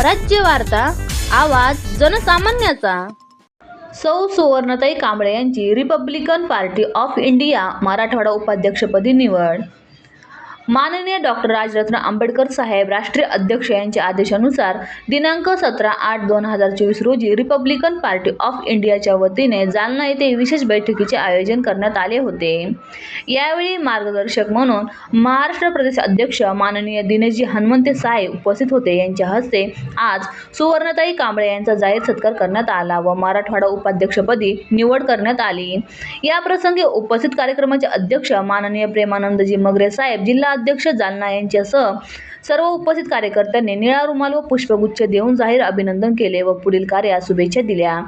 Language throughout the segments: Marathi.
स्वराज्य वार्ता आवाज जनसामान्याचा. सौ सुवर्णताई कांबळे यांची Republican party of India Marathwada उपाध्यक्षपदी निवड. माननीय डॉक्टर राजरत्न आंबेडकर साहेब राष्ट्रीय अध्यक्ष यांच्या आदेशानुसार दिनांक सतरा आठ दोन हजार चोवीस रोजी रिपब्लिकन पार्टी ऑफ इंडियाच्या वतीने जालना येथे विशेष बैठकीचे आयोजन करण्यात आले होते. यावेळी मार्गदर्शक म्हणून महाराष्ट्र प्रदेश अध्यक्ष माननीय दिनेशजी हनुमंते साहेब उपस्थित होते. यांच्या हस्ते आज सुवर्णताई कांबळे यांचा जाहीर सत्कार करण्यात आला व मराठवाडा उपाध्यक्षपदी निवड करण्यात आली. या प्रसंगी उपस्थित कार्यक्रमाचे अध्यक्ष माननीय प्रेमानंदजी मगरे साहेब जिल्हा अध्यक्ष जालना यांच्यासह सर्व उपस्थित कार्यकर्त्यांनी निळा रुमाल व पुष्पगुच्छ देऊन जाहीर अभिनंदन केले व पुढील कार्यास शुभेच्छा दिल्या.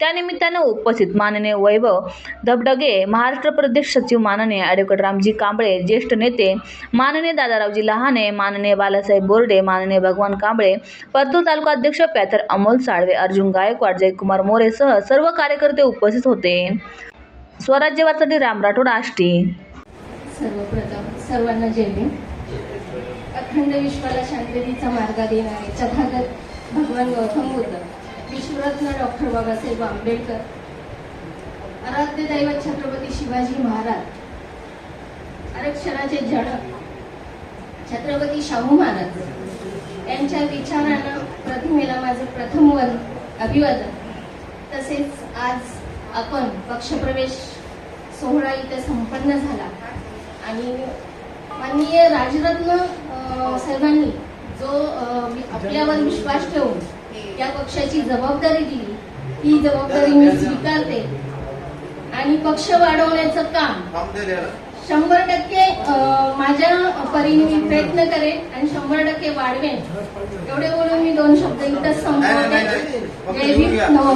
त्यानिमित्ताने उपस्थित माननीय वैभव धबडगे महाराष्ट्र प्रदेश सचिव माननीय ॲडव्होकेट रामजी कांबळे ज्येष्ठ नेते माननीय दादारावजी लहाने माननीय बालासाहेब बोर्डे माननीय भगवान कांबळे परतूर तालुका अध्यक्ष पॅथर अमोल साळवे अर्जुन गायकवाड जयकुमार मोरेसह सर्व कार्यकर्ते उपस्थित होते. स्वराज्यवासाठी राम राठोड आष्टी. सर्वप्रथम सर्वांना जय भीम. अखंड विश्वाला शांततेचा मार्ग देणारे तथागत भगवान गौतम बुद्ध विश्वरत्न डॉक्टर बाबासाहेब आंबेडकर आराध्य दैवत छत्रपती शिवाजी महाराज आरक्षणाचे जनक छत्रपती शाहू महाराज. यांच्या विचारानं प्रतिमेला माझे प्रथम वन अभिवादन. तसेच आज आपण पक्षप्रवेश सोहळा इथे संपन्न झाला. आणि माननीय राजरत्न साहेबांनी जो आपल्यावर विश्वास ठेवून या पक्षाची जबाबदारी दिली ही जबाबदारी मी स्वीकारते. आणि पक्ष वाढवण्याचं काम शंभर टक्के माझ्या परीने मी प्रयत्न करेन आणि शंभर टक्के वाढवेन. एवढे बोलून मी दोन शब्द इथंच संपवते. जय भीम नमो